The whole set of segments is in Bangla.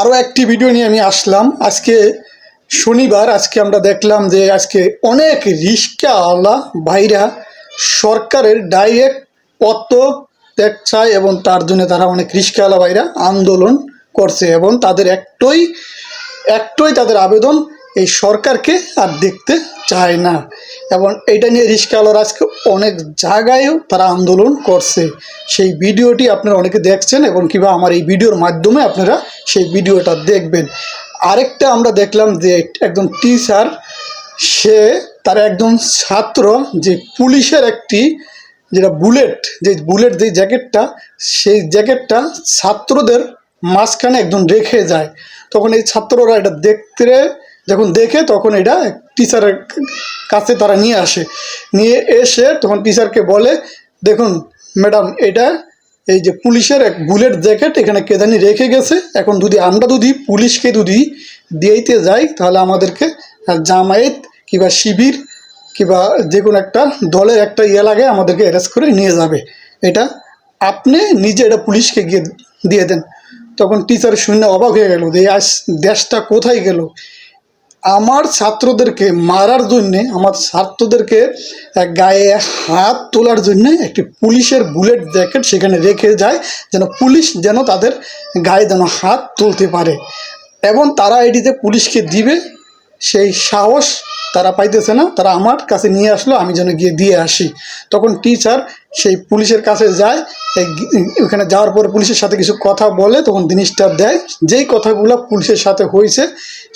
আরও একটি ভিডিও নিয়ে আমি আসলাম। আজকে শনিবার, আজকে আমরা দেখলাম যে আজকে অনেক রিক্সাওয়ালা ভাইরা সরকারের ডাইরেক্ট পত্র ত্যাগ চায় এবং তার জন্য তারা অনেক রিস্কাওয়ালা ভাইরা আন্দোলন করছে এবং তাদের একটাই একটাই তাদের আবেদন এই সরকারকে আর দেখতে চায় না। এবং এটা নিয়ে রিক্সাওয়ালারা আজকে অনেক জায়গায়ও তারা আন্দোলন করছে। সেই ভিডিওটি আপনারা অনেকে দেখছেন এবং কিংবা আমার এই ভিডিওর মাধ্যমে আপনারা সেই ভিডিওটা দেখবেন। আরেকটা আমরা দেখলাম যে একজন টিচার, সে তার একজন ছাত্র যে পুলিশের একটি যেটা বুলেট, যে বুলেট যে জ্যাকেটটা, সেই জ্যাকেটটা ছাত্রদের মাঝখানে একজন রেখে যায়। তখন এই ছাত্ররা এটা দেখতে যখন দেখে তখন এটা টিচারের কাছে তারা নিয়ে আসে। নিয়ে এসে তখন টিচারকে বলে, দেখুন ম্যাডাম এটা এই যে পুলিশের এক বুলেট জ্যাকেট এখানে কেদানি রেখে গেছে। এখন যদি আমরা যদি পুলিশকে যদি দিয়েইতে যাই, তাহলে আমাদেরকে জামায়াত কিংবা শিবির কিংবা যে কোনো একটা দলের একটা ইয়ে লাগে আমাদেরকে অ্যারেস্ট করে নিয়ে যাবে। এটা আপনি নিজে এটা পুলিশকে গিয়ে দিয়ে দেন। তখন টিচার শূন্য অবাক হয়ে গেল যে আজ দেশটা কোথায় গেল? আমার ছাত্রদেরকে মারার জন্যে, আমার ছাত্রদেরকে গায়ে হাত তোলার জন্যে একটি পুলিশের বুলেট জ্যাকেট সেখানে রেখে যায়, যেন পুলিশ যেন তাদের গায়ে যেন হাত তুলতে পারে। এবং তারা এটিতে পুলিশকে দিবে। সেই সাহস তারা পাইতেছে না, তারা আমার কাছে নিয়ে আসলো, আমি যেন গিয়ে দিয়ে আসি। তখন টিচার সেই পুলিশের কাছে যায় ওখানে যাওয়ার পরে পুলিশের সাথে কিছু কথা বলে, তখন জিনিসটা দেয়। যেই কথাগুলো পুলিশের সাথে হয়েছে,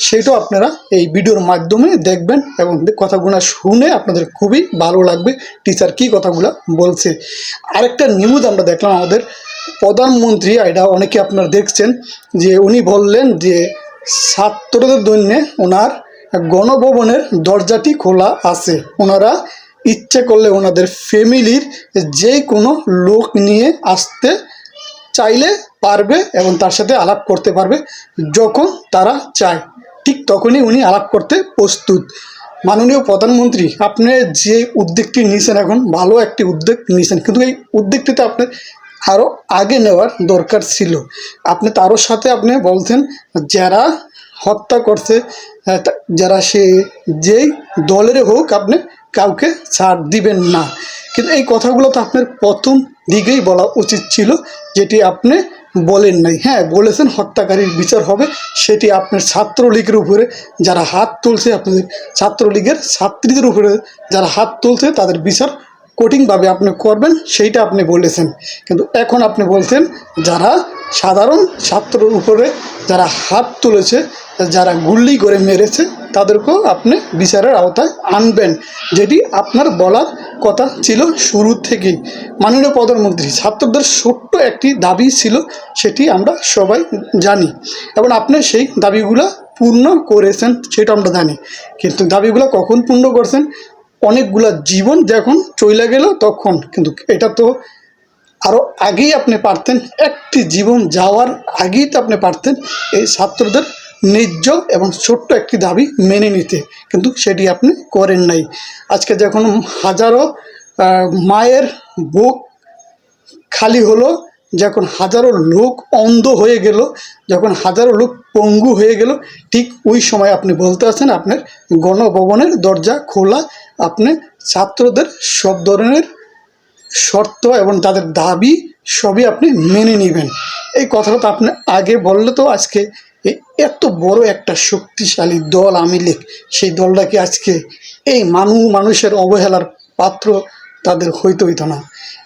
সেটাও আপনারা এই ভিডিওর মাধ্যমে দেখবেন এবং কথাগুলো শুনে আপনাদের খুবই ভালো লাগবে। টিচার কী কথাগুলো বলছে। আরেকটা নিউজ আমরা দেখলাম আমাদের প্রধানমন্ত্রী, এটা অনেকে আপনারা দেখছেন, যে উনি বললেন যে ছাত্রদের জন্যে ওনার গণভবনের দরজাটি খোলা আছে। ওনারা ইচ্ছে করলে ওনাদের ফ্যামিলির যে কোনো লোক নিয়ে আসতে চাইলে পারবে এবং তার সাথে আলাপ করতে পারবে যখন তারা চায়। ঠিক তখনই উনি আলাপ করতে প্রস্তুত। মাননীয় প্রধানমন্ত্রী, আপনি যে উদ্যোগটি নিয়েছেন এখন, ভালো একটি উদ্যোগ নিয়েছেন। কিন্তু এই উদ্যোগটিতে আপনার আরও আগে নেওয়ার দরকার ছিল। আপনি তারও সাথে আপনি বলছেন, যারা হত্যা করছে যারা সে যেই দলের হোক আপনি কাউকে ছাড় দিবেন না। কিন্তু এই কথাগুলো তো আপনার প্রথম দিকেই বলা উচিত ছিল, যেটি আপনি বলেন নাই। হ্যাঁ বলেছেন হত্যাকারীর বিচার হবে, সেটি আপনার ছাত্রলীগের উপরে যারা হাত তুলছে, আপনাদের ছাত্রলীগের ছাত্রীদের উপরে যারা হাত তুলছে, তাদের বিচার কঠিনভাবে আপনি করবেন, সেইটা আপনি বলেছেন। কিন্তু এখন আপনি বলছেন, যারা সাধারণ ছাত্রর উপরে যারা হাত তুলেছে, যারা গুল্লি করে মেরেছে, তাদেরকেও আপনি বিচারের আওতায় আনবেন। যেটি আপনার বলার কথা ছিল শুরু থেকেই। মাননীয় প্রধানমন্ত্রী, ছাত্রদের ছোট্ট একটি দাবি ছিল, সেটি আমরা সবাই জানি। এবং আপনি সেই দাবিগুলো পূর্ণ করেছেন, সেটা আমরা জানি। কিন্তু দাবিগুলো কখন পূর্ণ করছেন অনেকগুলা জীবন যখন চলে গেল তখন কিন্তু এটা তো আরও আগেই আপনি পারতেন, একটি জীবন যাওয়ার আগেই তো আপনি পারতেন এই ছাত্রদের ন্যায্য এবং ছোট্ট একটি দাবি মেনে নিতে, কিন্তু সেটি আপনি করেন নাই। আজকে যখন হাজারো মায়ের বুক খালি হলো যখন হাজারো লোক অন্ধ হয়ে গেল, যখন হাজারো লোক পঙ্গু হয়ে গেল, ঠিক ওই সময় আপনি বলতে আছেন আপনার গণভবনের দরজা খোলা, আপনি ছাত্রদের সব ধরনের শর্ত এবং তাদের দাবি সবই আপনি মেনে নেবেন। এই কথাটা তো আপনি আগে বললে তো আজকে এত বড় একটা শক্তিশালী দল আমি লীগ, সেই দলটা কি আজকে এই মানু, মানুষের অবহেলার পাত্র তাদের হইতে হইতো না।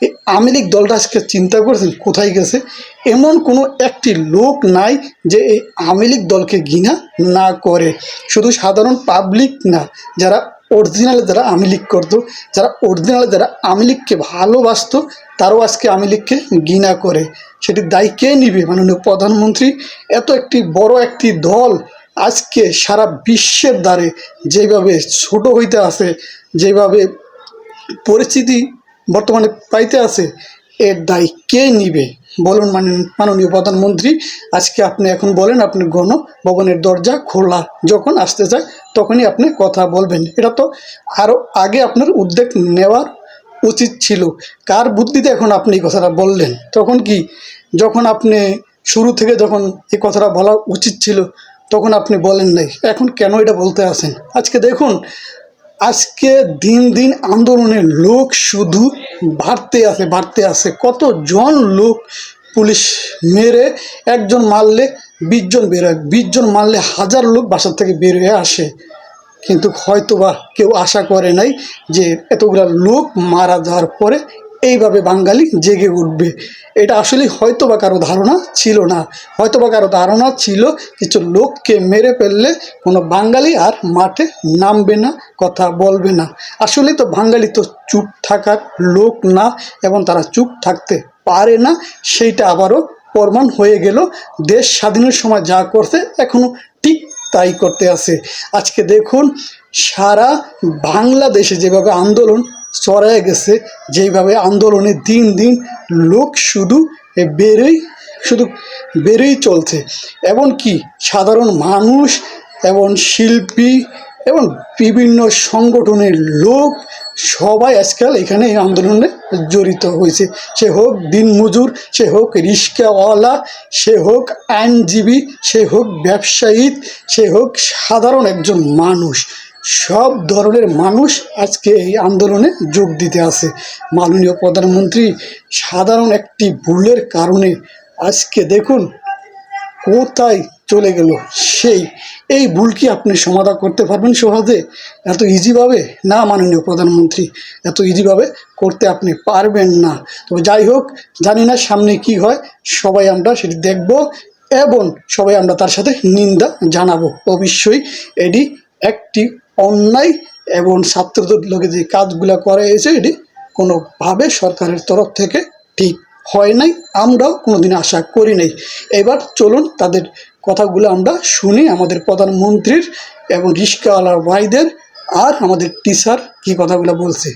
এই আওয়ামী লীগ দলটা আজকে চিন্তা করেছেন কোথায় গেছে? এমন কোনো একটি লোক নাই যে এই আওয়ামী লীগ দলকে ঘৃণা না করে। শুধু সাধারণ পাবলিক না, যারা অরিজিনাল যারা আওয়ামী লীগ করতো, যারা অরিজিনাল যারা আওয়ামী লীগকে ভালোবাসতো, তারাও আজকে আওয়ামী লীগকে ঘৃণা করে। সেটির দায়ী কে নিবে? মাননীয় প্রধানমন্ত্রী, এত একটি বড় একটি দল আজকে সারা বিশ্বের দ্বারে যেভাবে ছোট হইতে আছে, যেভাবে পরিস্থিতি বর্তমানে পাইতে আছে, এর দায় কে নিবে? বলুন মাননীয় মাননীয় প্রধানমন্ত্রী, আজকে আপনি এখন বলেন, আপনি গণভবনের দরজা খোলা যখন আসতে চায়, তখনই আপনি কথা বলবেন। এটা তো আরও আগে আপনার উদ্যোগ নেওয়ার উচিত ছিল। কার বুদ্ধিতে এখন আপনি এই কথাটা বললেন? তখন কি, যখন আপনি শুরু থেকে যখন এই কথাটা বলা উচিত ছিল, তখন আপনি বলেন নাই? এখন কেন এটা বলতে আসেন? আজকে দেখুন আজকে দিন দিন আন্দোলনের লোক শুধু বাড়তে আছে বাড়তে আছে। কতজন লোক পুলিশ মেরে একজন মারলে বিশজন বেরোয় বিশজন মারলে হাজার লোক বাসার থেকে বেরোয় আসে। কিন্তু হয়তোবা কেউ আশা করে নাই যে এতগুলা লোক মারা যাওয়ার পরে এইভাবে বাঙালি জেগে উঠবে। এটা আসলে হয়তো বা কারও ধারণা ছিল না। হয়তো বা কারও ধারণা ছিল কিছু লোককে মেরে ফেললে কোনো বাঙালি আর মাঠে নামবে না, কথা বলবে না। আসলে তো বাঙালি তো চুপ থাকার লোক না এবং তারা চুপ থাকতে পারে না, সেইটা আবারও প্রমাণ হয়ে গেল। দেশ স্বাধীনের সময় যা করছে এখনও ঠিক তাই করতে আছে। আজকে দেখুন সারা বাংলাদেশে যেভাবে আন্দোলন চড়ায় গেছে। যেইভাবে আন্দোলনে দিন দিন লোক শুধু বেড়েই শুধু বেড়েই চলছে। এমনকি সাধারণ মানুষ এবং শিল্পী এবং বিভিন্ন সংগঠনের লোক সবাই আজকাল এখানে এই আন্দোলনে জড়িত হয়েছে। সে হোক দিনমজুর, সে হোক রিক্সাওয়ালা সে হোক আইনজীবী, সে হোক ব্যবসায়ী, সে হোক সাধারণ একজন মানুষ। সব ধরনের মানুষ আজকে এই আন্দোলনে যোগ দিতে আসে মাননীয় প্রধানমন্ত্রী, সাধারণ একটি ভুলের কারণে আজকে দেখুন কোথায় চলে গেল সেই। এই ভুল কি আপনি সমাধান করতে পারবেন সহজে? এত ইজিভাবে না মাননীয় প্রধানমন্ত্রী, এত ইজিভাবে করতে আপনি পারবেন না। তবে যাই হোক, জানি না সামনে কি হয়, সবাই আমরা সেটি দেখব এবং সবাই আমরা তার সাথে নিন্দা জানাব। অবশ্যই এটি একটি অন্যায় এবং ছাত্রদের লোকে যে কাজগুলো করা হয়েছে এটি কোনোভাবে সরকারের তরফ থেকে ঠিক হয় নাই। আমরাও কোনোদিন আশা করি নাই। এবার চলুন তাদের কথাগুলো আমরা শুনি আমাদের প্রধানমন্ত্রীর এবং রিস্কাওয়ালার ভাইদের আর আমাদের টিচার কি কথাগুলো বলছে?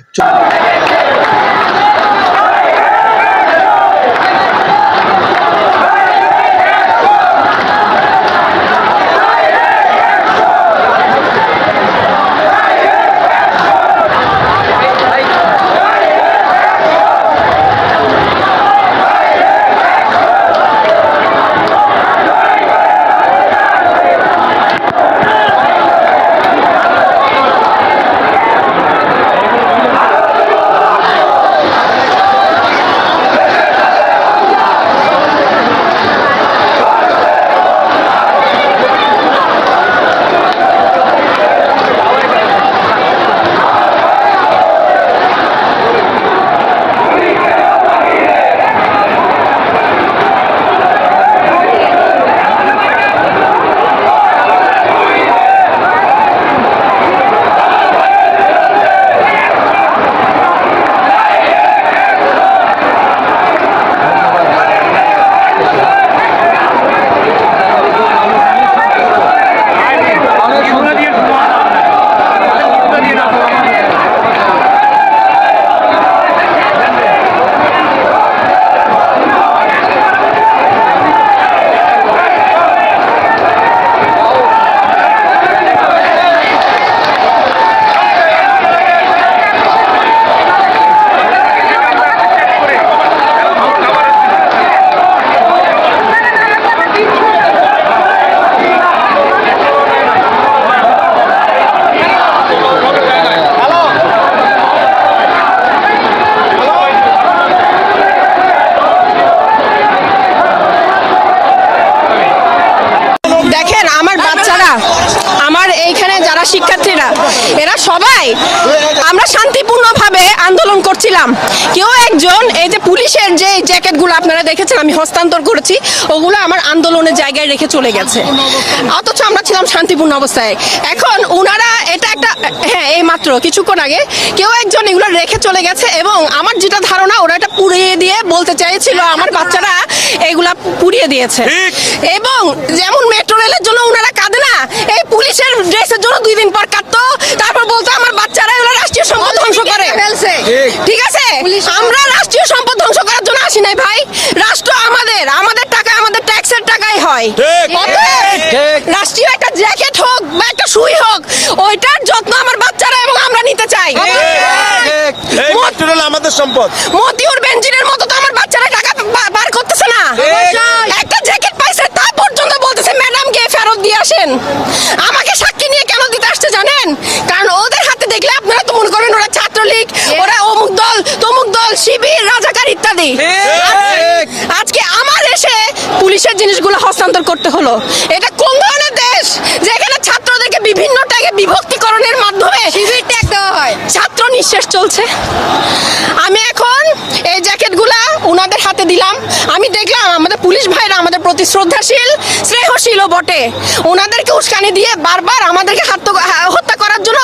সবাই আমরা শান্তিপূর্ণভাবে আন্দোলন করছিলাম। কেউ একজন এই যে পুলিশের যে জ্যাকেটগুলো আপনারা দেখেছেন আমি হস্তান্তর করেছি ওগুলো আমার আন্দোলনের জায়গায় রেখে চলে গেছে। অথচ আমরা ছিলাম শান্তিপূর্ণ অবস্থায়। এখন ওনারা এটা একটা হ্যাঁ এই মাত্র কিছুক্ষণ আগে কেউ একজন এগুলো রেখে চলে গেছে এবং আমার যেটা ধারণা ওরা এটা পুড়িয়ে দিয়ে বলতে চাইছিল আমার বাচ্চারা এগুলা পুড়িয়ে দিয়েছে। এবং যেমন মেট্রো রেলের জন্য ওনারা কাঁদে না এই পুলিশের ড্রেসের জন্য দুই দিন পর কাঁদতো তারপর বলতো আমার বাচ্চারা এগুলো রাষ্ট্রীয় সম্পদ ধ্বংস করে। ঠিক আছে? আমরা রাষ্ট্রীয় সম্পদ ধ্বংস করার জন্য আসি নাই ভাই। রাষ্ট্র আমাদের আমাদের টাকা আমাদের ট্যাক্সের টাকাই হয়। ঠিক। ঠিক। রাষ্ট্রীয় একটা জ্যাকেট হোক বা একটা সুই হোক ওইটার যত্ন আমার বাচ্চারা এবং আমরা নিতে চাই। আমাদের সম্পদ। মতিউর বেঞ্জিনের মতো তো আমার বাচ্চারা টাকা বার করতেছে না। একটা জ্যাকেট পাইছে তা পর্যন্ত বলতেছে ম্যাডামকে ফেরত দিয়ে আসেন। আমাকে সাক্ষী নিয়ে কেন দিতে আসছে জানেন কারণ ওদের হাতে দেখলে আপনারা তো মনে করেন ওরা ছাত্রলীগ ওরা অমুক দল দল শিবির রাজাকার ইত্যাদি। আজকে আমার এসে পুলিশের জিনিসগুলো হস্তান্তর করতে হলো। এটা কোন ধরনের দেশ? যেখানে ছাত্রদেরকে বিভিন্ন ট্যাগে বিভক্তিকরণের মাধ্যমে শিবির ট্যাগ দেওয়া হয়। ছাত্র নিঃশ্বাস চলছে। আমি এখন এই ওনাদের হাতে দিলাম। আমি দেখলাম আমাদের পুলিশ ভাইরা আমাদের প্রতি শ্রদ্ধাশীল স্নেহশীলও বটে। ওনাদেরকে উস্কানি দিয়ে বারবার আমাদেরকে হাত- হত্যা করার জন্য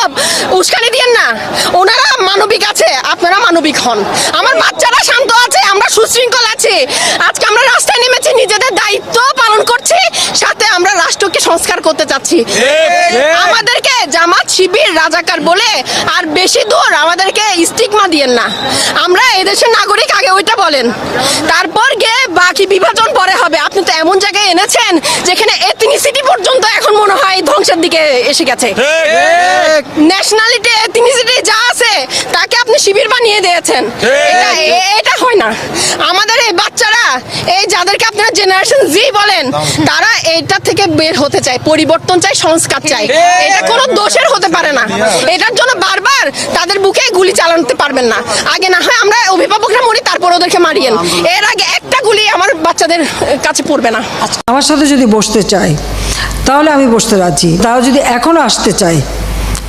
উস্কানি দিয়েন না। ওনারা মানবিক আছে আপনারা মানবিক হন। আমার বাচ্চারা শান্ত আছে আমরা সুশৃঙ্খল আছি। আজকে আমরা রাস্তায় নেমেছি নিজেদের দায়িত্ব পালন করছি সাথে আমরা রাষ্ট্রকে সংস্কার করতে চাচ্ছি। আমাদেরকে জামাত শিবির রাজাকার বলে আর বেশি দূর আমাদেরকে স্টিগমা দিয়েন না। আমরা এদেশের নাগরিক আগে ওইটা বলেন। তারপর গিয়ে বাকি বিভাজন পরে হবে। আপনি তো এমন জায়গায় এনেছেন যেখানে এথনিসিটি পর্যন্ত এখন মনে হয় ধ্বংসের দিকে এসে গেছে। ন্যাশনালিটি এথনিসিটি যা আছে তাকে আপনি শিবির বানিয়ে দিয়েছেন। এটা এটা হয় না। আমাদের এই বাচ্চারা এই যাদেরকে আপনারা জেনারেশন জি বলেন তারা এইটা থেকে বের হতে চায় পরিবর্তন চায় সংস্কার চায়। এটা কোনো দোষের হতে পারে না। এটার জন্য বারবার তাদের বুকে গুলি চালাতে পারবেন না। আগে না হয় আমরা অভিভাবকরা মরি তারপর ওদেরকে মারিয়েন এর আগে একটা গুলি আমার বাচ্চাদের কাছে পড়বে না। আমার সাথে যদি বসতে চায় তাহলে আমি বসতে রাজি। তারা যদি এখনও আসতে চায়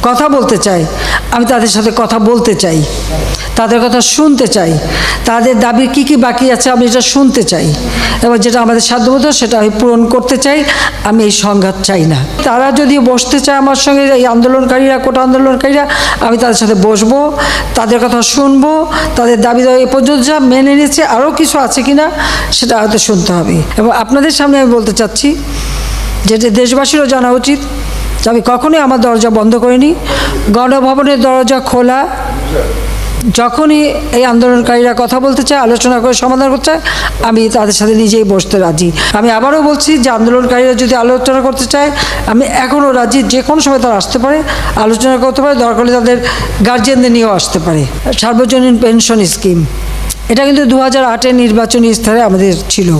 কথা বলতে চাই। আমি তাদের সাথে কথা বলতে চাই। তাদের কথা শুনতে চাই। তাদের দাবি কি কি বাকি আছে আমি এটা শুনতে চাই। এবং যেটা আমাদের সাধ্যমতো সেটা আমি পূরণ করতে চাই। আমি এই সংঘাত চাই না। তারা যদি বসতে চায় আমার সঙ্গে, এই আন্দোলনকারীরা, কোটা আন্দোলনকারীরা, আমি তাদের সাথে বসবো, তাদের কথা শুনব, তাদের দাবি দাবি এ পর্যন্ত যা মেনে নিয়েছে, আরও কিছু আছে কি না, সেটা হয়তো শুনতে হবে। এবং আপনাদের সামনে আমি বলতে চাচ্ছি যেটা দেশবাসীরও জানা উচিত আমি কখনোই আমার দরজা বন্ধ করিনি। গণভবনের দরজা খোলা। যখনই এই আন্দোলনকারীরা কথা বলতে চায়, আলোচনা করে সমাধান করতে চায়, আমি তাদের সাথে নিজেই বসতে রাজি। আমি আবারও বলছি যে আন্দোলনকারীরা যদি আলোচনা করতে চায়, আমি এখনও রাজি যে কোনো সময় তারা আসতে পারে, আলোচনা করতে পারে, দরকার হলে তাদের গার্জিয়ানদের নিয়েও আসতে পারে। সার্বজনীন পেনশন স্কিম। এটা কিন্তু দু হাজার আটের নির্বাচনী স্তরে আমাদের ছিল।